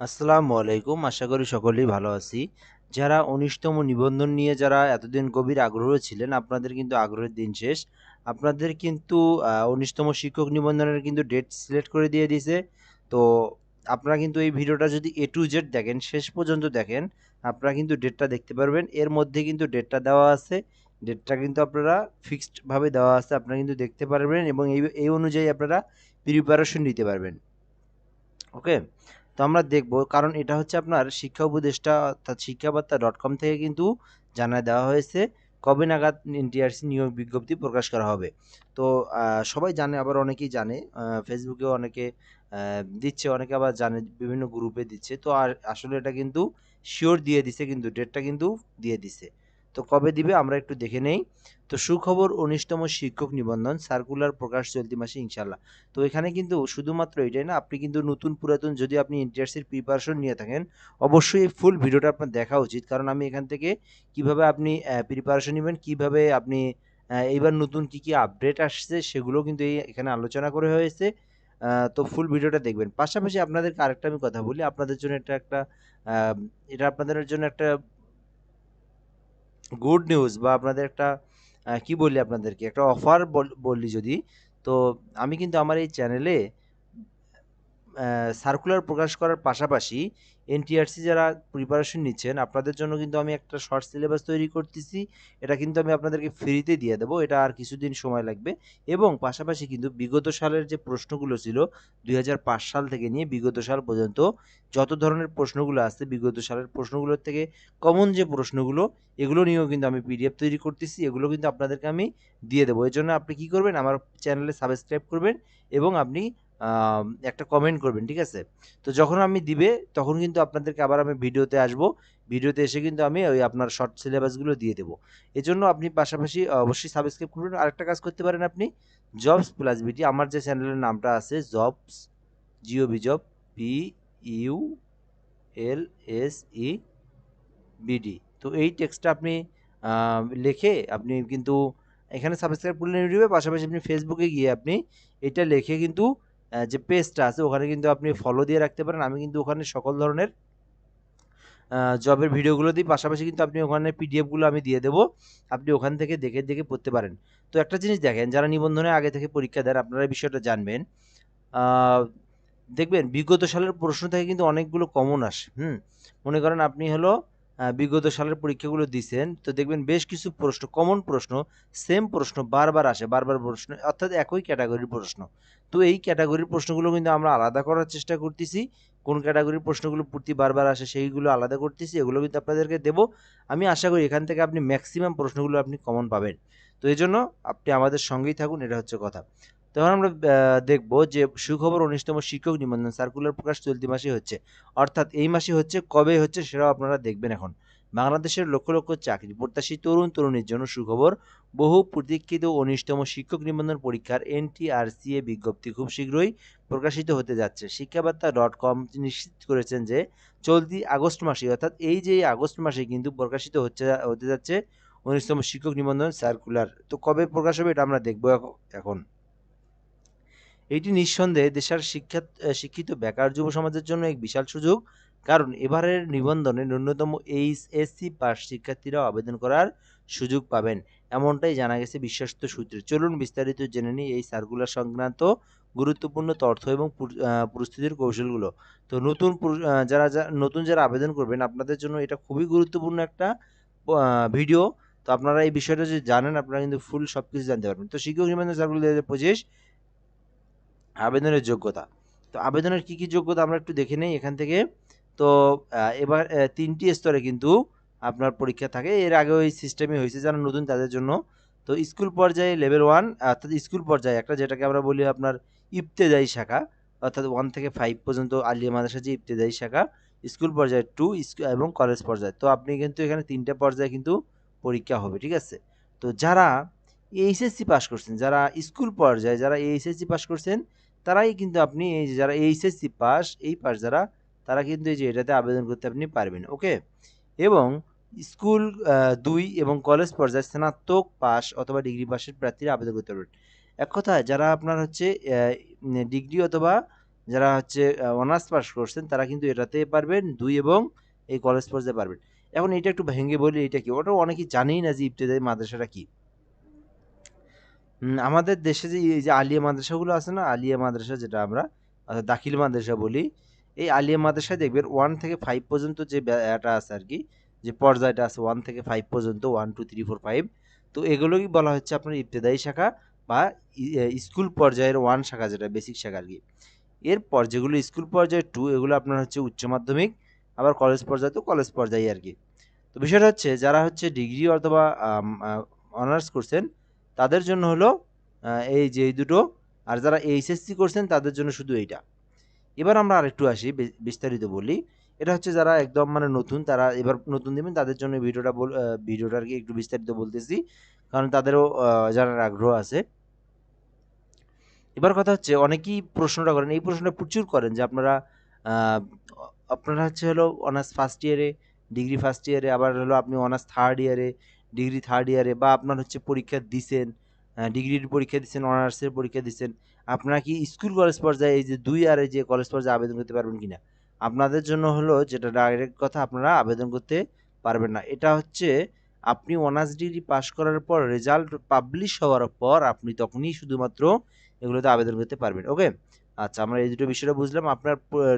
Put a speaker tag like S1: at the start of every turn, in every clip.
S1: আসসালামু আলাইকুম। আশা করি সকলেই ভালো আছি। যারা উনিশতম নিবন্ধন নিয়ে যারা এতদিন গভীর আগ্রহ ছিলেন, আপনাদের কিন্তু আগ্রহের দিন শেষ। আপনাদের কিন্তু উনিশতম শিক্ষক নিবন্ধনের কিন্তু ডেট সিলেক্ট করে দিয়ে দিয়েছে। তো আপনারা কিন্তু এই ভিডিওটা যদি এ টু জেড দেখেন, শেষ পর্যন্ত দেখেন, আপনারা কিন্তু ডেটটা দেখতে পারবেন। এর মধ্যে কিন্তু ডেটটা দেওয়া আছে। ডেটটা কিন্তু আপনারা ফিক্সডভাবে দেওয়া আছে, আপনারা কিন্তু দেখতে পারবেন এবং এই এই অনুযায়ী আপনারা প্রিপারেশন নিতে পারবেন। ওকে তো আমরা দেখব, কারণ এটা হচ্ছে আপনার শিক্ষা উপদেষ্টা অর্থাৎ শিক্ষাবার্তা ডট কম থেকে কিন্তু জানা দেওয়া হয়েছে কবে নাগাদ এনটিআরসি নিয়োগ বিজ্ঞপ্তি প্রকাশ করা হবে। তো সবাই জানে, আবার অনেকেই জানে ফেসবুকেও অনেকে দিচ্ছে, অনেকে আবার জানে, বিভিন্ন গ্রুপে দিচ্ছে। তো আর আসলে এটা কিন্তু শিওর দিয়ে দিছে, কিন্তু ডেটটা কিন্তু দিয়ে দিছে। তো কবে দিবে আমরা একটু দেখে নেই। তো সুখবর উনিশতম শিক্ষক নিবন্ধন সার্কুলার প্রকাশ চলতি মাসে ইনশাল্লাহ তো এখানে কিন্তু শুধুমাত্র এটাই না, আপনি কিন্তু নতুন পুরাতন যদি আপনি ইন্টারসির প্রিপারেশন নিয়ে থাকেন, অবশ্যই এই ফুল ভিডিওটা আপনার দেখা উচিত। কারণ আমি এখান থেকে কীভাবে আপনি প্রিপারেশন নেবেন, কীভাবে আপনি এইবার নতুন কি কি আপডেট আসছে সেগুলো কিন্তু এই এখানে আলোচনা করে হয়েছে। তো ফুল ভিডিওটা দেখবেন। পাশাপাশি আপনাদেরকে আরেকটা আমি কথা বলি, আপনাদের জন্য এটা একটা এটা আপনাদের জন্য একটা গুড নিউজ বা আপনাদের একটা কি বলি আপনাদেরকে? একটা অফার বললি যদি। তো আমি কিন্তু আমার এই চ্যানেলে সার্কুলার প্রকাশ করার পাশাপাশি এনটিআরসি যারা প্রিপারেশন নিচ্ছেন, আপনাদের জন্য কিন্তু আমি একটা শর্ট সিলেবাস তৈরি করতেছি। এটা কিন্তু আমি আপনাদেরকে ফ্রিতে দিয়ে দেবো। এটা আর কিছুদিন সময় লাগবে। এবং পাশাপাশি কিন্তু বিগত সালের যে প্রশ্নগুলো ছিল, দুই হাজার পাঁচ সাল থেকে নিয়ে বিগত সাল পর্যন্ত যত ধরনের প্রশ্নগুলো আছে, বিগত সালের প্রশ্নগুলোর থেকে কমন যে প্রশ্নগুলো, এগুলো নিয়েও কিন্তু আমি পিডিএফ তৈরি করতেছি। এগুলো কিন্তু আপনাদেরকে আমি দিয়ে দেবো। এই জন্য আপনি কী করবেন? আমার চ্যানেলে সাবস্ক্রাইব করবেন এবং আপনি একটা কমেন্ট করবেন, ঠিক আছে? তো যখন আমি দিবে, তখন কিন্তু আপনাদেরকে আবার আমি ভিডিওতে আসব। ভিডিওতে এসে কিন্তু আমি ওই আপনার শর্ট সিলেবাসগুলো দিয়ে দেবো। এই জন্য আপনি পাশাপাশি অবশ্যই সাবস্ক্রাইব করবেন আরেকটা কাজ করতে পারেন আপনি জবস প্লাস বিটি আমার যে চ্যানেলের নামটা আছে জবস জিও বিজব P U L S E BD তো এই টেক্সটটা আপনি লিখে আপনি কিন্তু এখানে সাবস্ক্রাইব করলে ইউটিউবে পাশাপাশি আপনি ফেসবুকে গিয়ে আপনি এটা লিখে কিন্তু যে পেজটা আছে, ওখানে কিন্তু আপনি ফলো দিয়ে রাখতে পারেন। আমি কিন্তু ওখানে সকল ধরনের জবের ভিডিওগুলো দিই। পাশাপাশি কিন্তু আপনি ওখানে পিডিএফগুলো আমি দিয়ে দেবো। আপনি ওখান থেকে দেখে দেখে পড়তে পারেন। তো একটা জিনিস দেখেন, যারা নিবন্ধনে আগে থেকে পরীক্ষা দেন, আপনারা এই বিষয়টা জানবেন। দেখবেন, বিগত সালের প্রশ্ন থেকে কিন্তু অনেকগুলো কমন আসে, হুম? মনে করেন আপনি হলো বিগত সালের পরীক্ষাগুলো দিছেন। তো দেখবেন বেশ কিছু প্রশ্ন কমন প্রশ্ন সেম প্রশ্ন বারবার আসে, বারবার প্রশ্ন, অর্থাৎ একই ক্যাটাগরির প্রশ্ন। তো এই ক্যাটাগরির প্রশ্নগুলো কিন্তু আমরা আলাদা করার চেষ্টা করতেছি। কোন ক্যাটাগরির প্রশ্নগুলো প্রতি বারবার আসে সেইগুলো আলাদা করতেছি, এগুলো কিন্তু আপনাদেরকে দেবো। আমি আশা করি এখান থেকে আপনি ম্যাক্সিমাম প্রশ্নগুলো আপনি কমন পাবেন। তো এই জন্য আপনি আমাদের সঙ্গেই থাকুন, এটা হচ্ছে কথা। তখন আমরা দেখব যে সুখবর উনিশতম শিক্ষক নিবন্ধন সার্কুলার প্রকাশ চলতি মাসে হচ্ছে। অর্থাৎ এই মাসে হচ্ছে, কবে হচ্ছে সেটাও আপনারা দেখবেন এখন। বাংলাদেশের লক্ষ লক্ষ চাকরি প্রত্যাশী তরুণ তরুণীর জন্য সুখবর। বহু প্রতীক্ষিত উনিশতম শিক্ষক নিবন্ধন পরীক্ষার এনটিআরসিএ বিজ্ঞপ্তি খুব শীঘ্রই প্রকাশিত হতে যাচ্ছে। শিক্ষাবার্তা ডট কম নিশ্চিত করেছেন যে, চলতি আগস্ট মাসে অর্থাৎ এই যে আগস্ট মাসে কিন্তু প্রকাশিত হচ্ছে, হতে যাচ্ছে উনিশতম শিক্ষক নিবন্ধন সার্কুলার তো কবে প্রকাশ হবে এটা আমরা দেখব এখন। এটি নিঃসন্দেহে দেশের শিক্ষা শিক্ষিত বেকার যুব সমাজের জন্য এক বিশাল সুযোগ। কারণ এবারের নিবন্ধনে ন্যূনতম এইচএসসি পাস শিক্ষার্থীরাও আবেদন করার সুযোগ পাবেন, এমনটাই জানা গেছে বিশ্বস্ত সূত্রে। চলুন বিস্তারিত জেনে নিই এই সার্কুলার সংক্রান্ত গুরুত্বপূর্ণ তথ্য এবং প্রস্তুতির কৌশলগুলো। তো নতুন যারা নতুন যারা আবেদন করবেন, আপনাদের জন্য এটা খুবই গুরুত্বপূর্ণ একটা ভিডিও। তো আপনারা এই বিষয়টা যদি জানেন, আপনারা কিন্তু ফুল সব কিছু জানতে পারবেন। তো শিক্ষক নিবন্ধন সার্কুলার দু হাজার পঁচিশ আবেদনের যোগ্যতা। তো আবেদনের কি কি যোগ্যতা আমরা একটু দেখে নেই এখান থেকে। তো এবার তিনটি স্তরে কিন্তু আপনার পরীক্ষা থাকে। এর আগে ওই সিস্টেমই হয়েছে যারা নতুন তাদের জন্য। তো স্কুল পর্যায়ে লেভেল ওয়ান অর্থাৎ স্কুল পর্যায়ে একটা যেটাকে আমরা বলি আপনার ইবতেদায়ী শাখা, অর্থাৎ ওয়ান থেকে ফাইভ পর্যন্ত আলিয়া মাদ্রাসা যে ইবতেদায়ী শাখা, স্কুল পর্যায়ে টু এবং কলেজ পর্যায়ে। তো আপনি কিন্তু এখানে তিনটে পর্যায়ে কিন্তু পরীক্ষা হবে, ঠিক আছে? তো যারা এইচএসসি পাস করছেন, যারা স্কুল পর্যায়ে, যারা এইচএসসি পাস করছেন তারাই কিন্তু আপনি এই যে যারা এইচএসসি পাস, এই পাস যারা, তারা কিন্তু এই যে এটাতে আবেদন করতে আপনি পারবেন, ওকে? এবং স্কুল দুই এবং কলেজ পর্যায়ে স্নাতক পাস অথবা ডিগ্রি পাসের প্রার্থীরা আবেদন করতে পারবেন। এক কথায়, যারা আপনার হচ্ছে ডিগ্রি অথবা যারা হচ্ছে অনার্স পাস করছেন, তারা কিন্তু এটাতে পারবেন, দুই এবং এই কলেজ পর্যায়ে পারবেন। এখন এটা একটু ভেঙে বলি, এটা কি? ওটা অনেকেই জানেই না যে ইবতেদায়ী মাদ্রাসাটা কি। আমাদের দেশে যে এই যে আলিয়া মাদ্রাসাগুলো আছে না, আলিয়া মাদ্রাসা যেটা আমরা, অর্থাৎ দাখিল মাদ্রাসা বলি, এই আলিয়া মাদ্রাসায় দেখবেন ওয়ান থেকে ফাইভ পর্যন্ত যে এটা আছে আর কি, যে পর্যায়টা আছে ওয়ান থেকে ফাইভ পর্যন্ত one two three four five তো এগুলোই বলা হচ্ছে আপনার ইবতেদায়ী শাখা বা স্কুল পর্যায়ের ওয়ান শাখা যেটা বেসিক শাখা আর কি। এরপর যেগুলো স্কুল পর্যায়ে টু এগুলো আপনার হচ্ছে উচ্চ মাধ্যমিক, আবার কলেজ পর্যায়ে তো কলেজ পর্যায়ে আর কি। তো বিষয়টা হচ্ছে, যারা হচ্ছে ডিগ্রি অথবা অনার্স করছেন তাদের জন্য হলো এই যে এই দুটো, আর যারা এইচএসসি করছেন তাদের জন্য শুধু এইটা। এবার আমরা আরেকটু আসি বিস্তারিত বলি। এটা হচ্ছে যারা একদম মানে নতুন, তারা এবার নতুন দেবেন, তাদের জন্য ভিডিওটা বল ভিডিওটা আর কি একটু বিস্তারিত বলতেছি। কারণ তাদেরও জানার আগ্রহ আছে। এবার কথা হচ্ছে, অনেকেই প্রশ্নটা করেন। এই প্রশ্নটা প্রচুর করেন যে আপনারা আপনারা হচ্ছে হলো অনার্স ফার্স্ট ইয়ারে ডিগ্রি ফার্স্ট ইয়ারে আবার হলো আপনি অনার্স থার্ড ইয়ারে ডিগ্রি থার্ড ইয়ারে বা আপনার হচ্ছে পরীক্ষা দিছেন ডিগ্রির পরীক্ষা দিচ্ছেন অনার্সের পরীক্ষা দিচ্ছেন আপনারা কি স্কুল কলেজ পর্যায়ে এই যে দুই আর যে কলেজ পর্যায়ে আবেদন করতে পারবেন কিনা? আপনাদের জন্য হলো যেটা ডাইরেক্ট কথা, আপনারা আবেদন করতে পারবেন না। এটা হচ্ছে আপনি অনার্স ডিগ্রি পাশ করার পর রেজাল্ট পাবলিশ হওয়ার পর আপনি তখনই শুধুমাত্র এগুলোতে আবেদন করতে পারবেন ওকে আচ্ছা আমরা এই দুটো বিষয়টা বুঝলাম। আপনার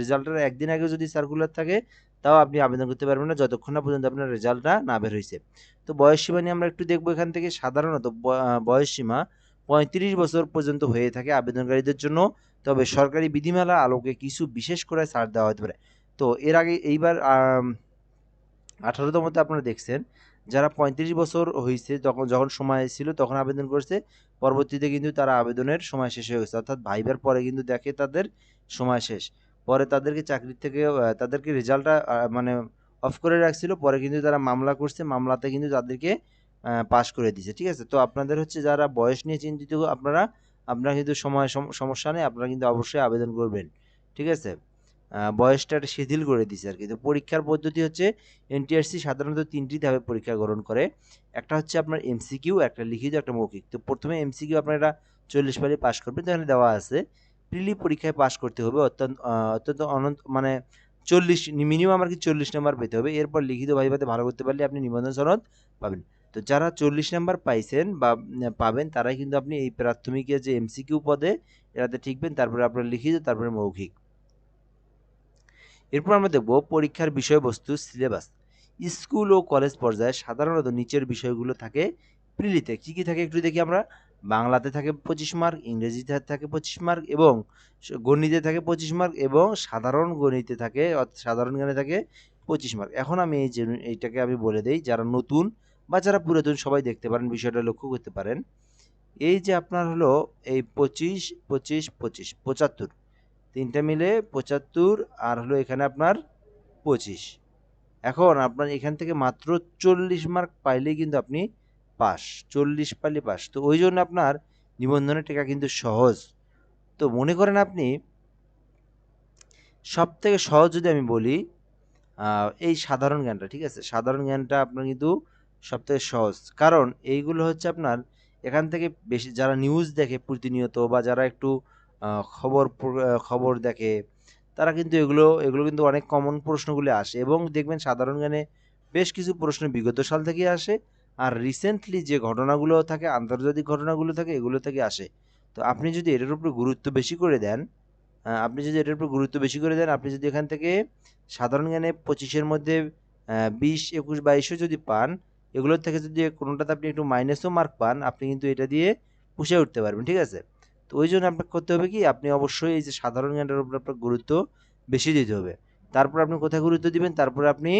S1: রেজাল্টের একদিন আগে যদি সার্কুলার থাকে তাও আপনি আবেদন করতে পারবেন না যতক্ষণ না পর্যন্ত আপনার রেজাল্টটা না বের হয়েছে তো বয়স সীমা নিয়ে আমরা একটু দেখব এখান থেকে সাধারণত ব- আহ, বয়স সীমা পঁয়ত্রিশ বছর পর্যন্ত হয়ে থাকে আবেদনকারীদের জন্য। তবে সরকারি বিধিমালা আলোকে কিছু বিশেষ করে ছাড় দেওয়া হতে পারে। তো এর আগে এইবার আঠারোতমতে আপনারা দেখছেন যারা পঁয়ত্রিশ বছর হয়েছে তখন যখন সময় ছিল তখন আবেদন করছে পরবর্তীতে কিন্তু তারা আবেদনের সময় শেষ হয়ে গেছে। অর্থাৎ ভাইবার পরে কিন্তু দেখে তাদের সময় শেষ। পরে তাদেরকে চাকরি থেকে তাদেরকে রেজাল্টটা মানে অফ করে রাখছিল। পরে কিন্তু তারা মামলা করছে। মামলাতে কিন্তু তাদেরকে পাশ করে দিয়েছে ঠিক আছে? তো আপনাদের হচ্ছে যারা বয়স নিয়ে চিন্তিত, আপনারা আপনারা কিন্তু সময়, সম- সমস্যা নেই। আপনারা কিন্তু অবশ্যই আবেদন করবেন। ঠিক আছে? বয়সটা শিথিল করে দিছে আর কি। তো পরীক্ষার পদ্ধতি হচ্ছে এনটিআরসি সাধারণত তিনটি ধাপে পরীক্ষা গ্রহণ করে। একটা হচ্ছে আপনার এমসিকিউ একটা লিখিত, একটা মৌখিক। তো প্রথমে এমসিকিউ আপনার এটা চল্লিশ পারে পাস করবেন তাহলে দেওয়া আছে। প্রিলি পরীক্ষায় পাস করতে হবে, অত্যন্ত অত্যন্ত অনন্ত মানে চল্লিশ মিনিমাম আর কি চল্লিশ নাম্বার পেতে হবে। এরপর লিখিত ভাইভাতে ভালো করতে পারলে আপনি নিবন্ধন সনদ পাবেন। তো যারা চল্লিশ নাম্বার পাইছেন বা পাবেন, তারাই কিন্তু আপনি এই প্রাথমিকের যে এমসিকিউ পদে এটাতে ঠিকবেন, তারপরে আপনার লিখিত, তারপরে মৌখিক। এরপর আমরা দেখব পরীক্ষার বিষয়বস্তু সিলেবাস স্কুল ও কলেজ পর্যায়ে সাধারণত নিচের বিষয়গুলো থাকে প্রিলিতে। কি কি থাকে একটু দেখি আমরা? বাংলাতে থাকে পঁচিশ মার্ক, ইংরেজিতে থাকে পঁচিশ মার্ক এবং গণিতে থাকে পঁচিশ মার্ক এবং সাধারণ গণিতে থাকে অর্থাৎ সাধারণ জ্ঞানে থাকে পঁচিশ মার্ক। এখন আমি এই যে এইটাকে আমি বলে দিই, যারা নতুন বা যারা পুরাতন সবাই দেখতে পারেন, বিষয়টা লক্ষ্য করতে পারেন। এই যে আপনার হলো এই পঁচিশ পঁচিশ পঁচিশ, পঁচাত্তর। তিনটা মিলে পঁচাত্তর, আর হলো এখানে আপনার পঁচিশ। এখন আপনার এখান থেকে মাত্র চল্লিশ মার্ক পাইলেই কিন্তু আপনি পাস, চল্লিশ পাইলে পাস। তো ওই জন্য আপনার নিবন্ধনের টেকা কিন্তু সহজ। তো মনে করেন আপনি সব থেকে সহজ যদি আমি বলি এই সাধারণ জ্ঞানটা, ঠিক আছে? সাধারণ জ্ঞানটা আপনার কিন্তু সব থেকে সহজ। কারণ এইগুলো হচ্ছে আপনার এখান থেকে বেশি, যারা নিউজ দেখে প্রতিনিয়ত বা যারা একটু খবর খবর দেখে, তারা কিন্তু এগুলো এগুলো কিন্তু অনেক কমন প্রশ্নগুলি আসে এবং দেখবেন সাধারণ জ্ঞানে বেশ কিছু প্রশ্ন বিগত সাল থেকে আসে আর রিসেন্টলি যে ঘটনাগুলো থাকে, আন্তর্জাতিক ঘটনাগুলো থাকে, এগুলো থেকে আসে। তো আপনি যদি এটার উপরে গুরুত্ব বেশি করে দেন আপনি যদি এটার উপর গুরুত্ব বেশি করে দেন, আপনি যদি এখান থেকে সাধারণ জ্ঞানে পঁচিশের মধ্যে বিশ, একুশ বাইশও যদি পান, এগুলোর থেকে যদি কোনোটাতে আপনি একটু মাইনাসও মার্ক পান, আপনি কিন্তু এটা দিয়ে পুষে উঠতে পারবেন, ঠিক আছে? তো ওই জন্য আপনাকে করতে হবে কি, আপনি অবশ্যই এই যে সাধারণ জ্ঞানের উপর আপনার গুরুত্ব বেশি দিতে হবে। তারপর আপনি কোথায় গুরুত্ব দিবেন? তারপরে আপনি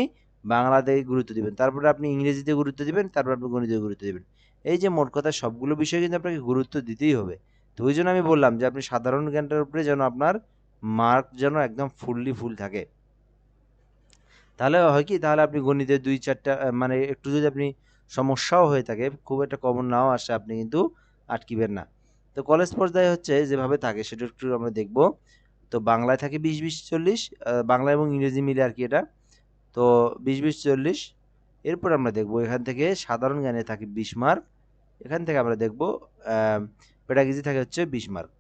S1: বাংলাতে গুরুত্ব দিবেন। তারপরে আপনি ইংরেজিতে গুরুত্ব দিবেন, তারপর আপনি গণিতে গুরুত্ব দিবেন। এই যে মোট কথা, সবগুলো বিষয়ে কিন্তু আপনাকে গুরুত্ব দিতেই হবে। তো ওই জন্য আমি বললাম যে, আপনি সাধারণ জ্ঞানটার উপরে যেন আপনার মার্ক যেন একদম ফুললি ফুল থাকে। তাহলে হয় কি, তাহলে আপনি গণিতে দুই চারটা মানে একটু যদি আপনি সমস্যাও হয়ে থাকে, খুব একটা কমন নাও আসে, আপনি কিন্তু আটকিবেন না। তো কলেজ পর্যায়ে হচ্ছে যেভাবে থাকে সেটা একটু আমরা দেখব। তো বাংলায় থাকে বিশ বিশ চল্লিশ বাংলা এবং ইংরেজি মিলে আর কি এটা। তো বিশ বিশ চল্লিশ এরপর আমরা দেখব এখান থেকে সাধারণ জ্ঞানে থাকে বিশ মার্ক এখান থেকে আমরা দেখব পেডাগিজি থাকে হচ্ছে বিশ মার্ক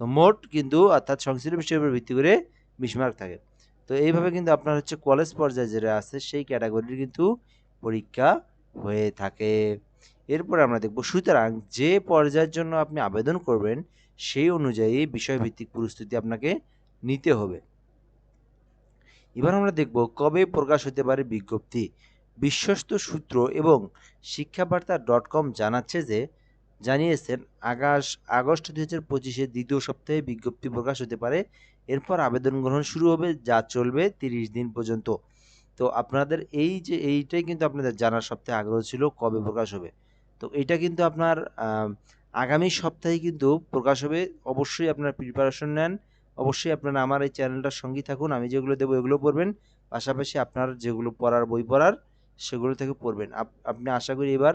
S1: তো তো মোট কিন্তু অর্থাৎ সংশ্লিষ্ট বিষয়ের উপর ভিত্তি করে বিশ মার্ক থাকে। তো এইভাবে কিন্তু আপনার হচ্ছে কলেজ পর্যায়ে যেটা আছে সেই ক্যাটাগরির কিন্তু পরীক্ষা হয়ে থাকে। এরপর আমরা দেখব, সুতরাং যে পর্যায়ের জন্য আপনি আবেদন করবেন, সেই অনুযায়ী বিষয়ভিত্তিক প্রস্তুতি আপনাকে নিতে হবে। এবার আমরা দেখব, কবে প্রকাশ হতে পারে বিজ্ঞপ্তি? বিশ্বস্ত সূত্র এবং শিক্ষাবার্তা ডট কম জানাচ্ছে যে, জানিয়েছেন আগস্ট আগস্ট দুই হাজার পঁচিশের দ্বিতীয় সপ্তাহে বিজ্ঞপ্তি প্রকাশ হতে পারে। এরপর আবেদন গ্রহণ শুরু হবে, যা চলবে তিরিশ দিন পর্যন্ত। তো আপনাদের এই যে, এইটাই কিন্তু আপনাদের জানার সপ্তাহে আগ্রহ ছিল, কবে প্রকাশ হবে। তো এটা কিন্তু আপনার আগামী সপ্তাহে কিন্তু প্রকাশ হবে। অবশ্যই আপনার প্রিপারেশন নেন। অবশ্যই আপনারা আমার এই চ্যানেলটার সঙ্গী থাকুন। আমি যেগুলো দেবো এগুলো পড়বেন। পাশাপাশি আপনার যেগুলো পড়ার বই পড়ার, সেগুলো থেকে পড়বেন। আপনি আশা করি এবার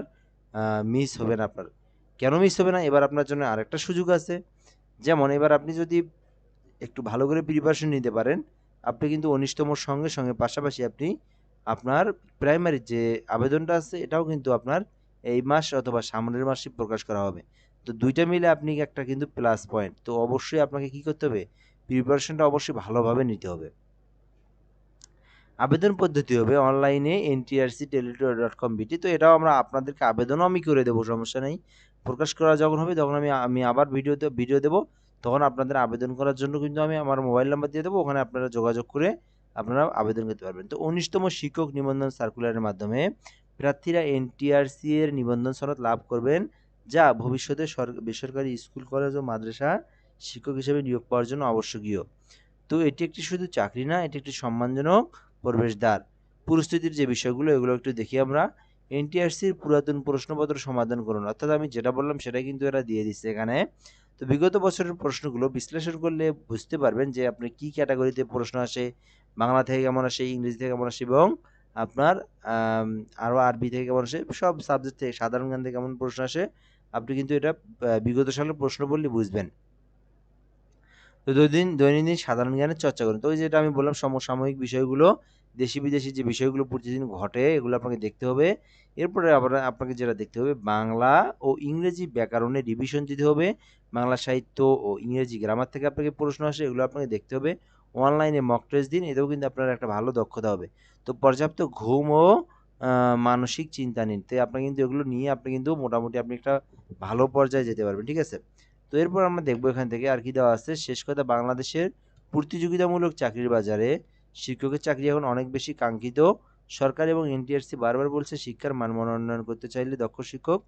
S1: মিস হবে না আপনার। কেন মিস হবে না? এবার আপনার জন্য আরেকটা সুযোগ আছে। যেমন এবার আপনি যদি একটু ভালো করে প্রিপারেশন নিতে পারেন, আপনি কিন্তু উনিশতমর সঙ্গে সঙ্গে পাশাপাশি আপনি আপনার প্রাইমারি যে আবেদনটা আছে, এটাও কিন্তু আপনার এই মাস অথবা সামনের মাসে প্রকাশ করা হবে। তো দুইটা মিলে আপনি একটা কিন্তু প্লাস পয়েন্ট তো অবশ্যই আপনাকে কি করতে হবে? প্রিপারেশনটা অবশ্যই ভালোভাবে নিতে হবে। আবেদন পদ্ধতি হবে অনলাইনে এনটিআরসি টেলিটর ডট কম বিটি তো এটাও আমরা আপনাদেরকে আবেদনও আমি করে দেবো, সমস্যা নেই। প্রকাশ করা যখন হবে তখন আমি আমি আবার ভিডিওতে ভিডিও দেবো। তখন আপনাদের আবেদন করার জন্য কিন্তু আমি আমার মোবাইল নাম্বার দিয়ে দেবো। ওখানে আপনারা যোগাযোগ করে আপনারা আবেদন করতে পারবেন। তো উনিশতম শিক্ষক নিবন্ধন সার্কুলারের মাধ্যমে প্রার্থীরা এনটিআরসি এর নিবন্ধন সনদ লাভ করবেন, যা ভবিষ্যতে বেসরকারি স্কুল, কলেজ ও মাদ্রাসা শিক্ষক হিসেবে নিয়োগ পাওয়ার জন্য আবশ্যকীয়। তো এটি একটি শুধু চাকরি না, এটি একটি সম্মানজনক প্রবেশদ্বার। পরিস্থিতির যে বিষয়গুলো, এগুলো একটু দেখি আমরা। এনটিআরসির পুরাতন প্রশ্নপত্র সমাধান করুন। অর্থাৎ আমি যেটা বললাম, সেটাই কিন্তু এরা দিয়ে দিচ্ছে এখানে। তো বিগত বছরের প্রশ্নগুলো বিশ্লেষণ করলে বুঝতে পারবেন যে আপনি কি ক্যাটাগরিতে প্রশ্ন আসে, বাংলা থেকে কেমন আসে, ইংরেজি থেকে কেমন আসে এবং আপনার আরও আরবি থেকে কেমন আসে? সব সাবজেক্ট থেকে, সাধারণ জ্ঞান থেকে কেমন প্রশ্ন আসে? আপনি কিন্তু এটা বিগত সালের প্রশ্ন বললে বুঝবেন। তো দৈনন্দিন দৈনন্দিন সাধারণ জ্ঞানের চর্চা করুন। তো ওই যেটা আমি বললাম, সমসাময়িক বিষয়গুলো, দেশি বিদেশি যে বিষয়গুলো প্রতিদিন ঘটে, এগুলো আপনাকে দেখতে হবে। এরপরে আবার আপনাকে যেটা দেখতে হবে, বাংলা ও ইংরেজি ব্যাকরণে রিভিশন দিতে হবে। বাংলা সাহিত্য ও ইংরেজি গ্রামার থেকে আপনাকে প্রশ্ন আসে, এগুলো আপনাকে দেখতে হবে। অনলাইনে মক টেস্ট দিন, এতেও কিন্তু আপনার একটা ভালো দক্ষতা হবে। তো পর্যাপ্ত ঘুম ও মানসিক চিন্তা নিন। তো আপনি কিন্তু এগুলো নিয়ে আপনি কিন্তু মোটামুটি আপনি একটা ভালো পর্যায়ে যেতে পারবেন, ঠিক আছে? তো এরপর আমরা দেখব এখান থেকে আর কি দেওয়া আছে। শেষ কথা, বাংলাদেশের প্রতিযোগিতামূলক চাকরির বাজারে শিক্ষকের চাকরি এখন অনেক বেশি কাঙ্ক্ষিত। সরকার এবং এনটিআরসি বারবার বলছে শিক্ষার মান মনোন্নয়ন করতে চাইলে দক্ষ শিক্ষক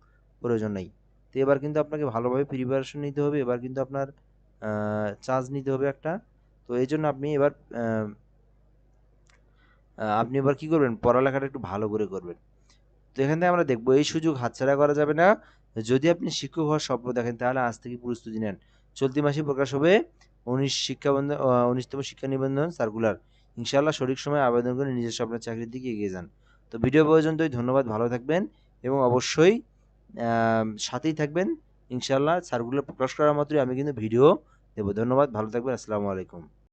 S1: প্রয়োজন নেই। তো এবার কিন্তু আপনাকে ভালোভাবে প্রিপারেশন নিতে হবে। এবার কিন্তু আপনার চার্জ নিতে হবে একটা। তো এই জন্য আপনি এবার আপনি এবার কি করবেন? পড়ালেখাটা একটু ভালো করে করবেন। তো এখান থেকে আমরা দেখব, এই সুযোগ হাতছাড়া করা যাবে না। যদি আপনি শিক্ষক হওয়ার স্বপ্ন দেখেন, তাহলে আজ থেকে প্রস্তুতি নেন। চলতি মাসে প্রকাশ হবে উনিশ শিক্ষাবন্ধন উনিশতম শিক্ষা নিবন্ধন সার্কুলার ইনশাআল্লাহ সঠিক সময় আবেদন করে নিজের স্বপ্নের চাকরির দিকে এগিয়ে যান। তো ভিডিও পর্যন্তই, ধন্যবাদ, ভালো থাকবেন এবং অবশ্যই সাথেই থাকবেন। ইনশাআল্লাহ সার্কুলার প্রকাশ করার মাত্রই আমি কিন্তু ভিডিও দেবো। ধন্যবাদ, ভালো থাকবেন, আসসালামু আলাইকুম।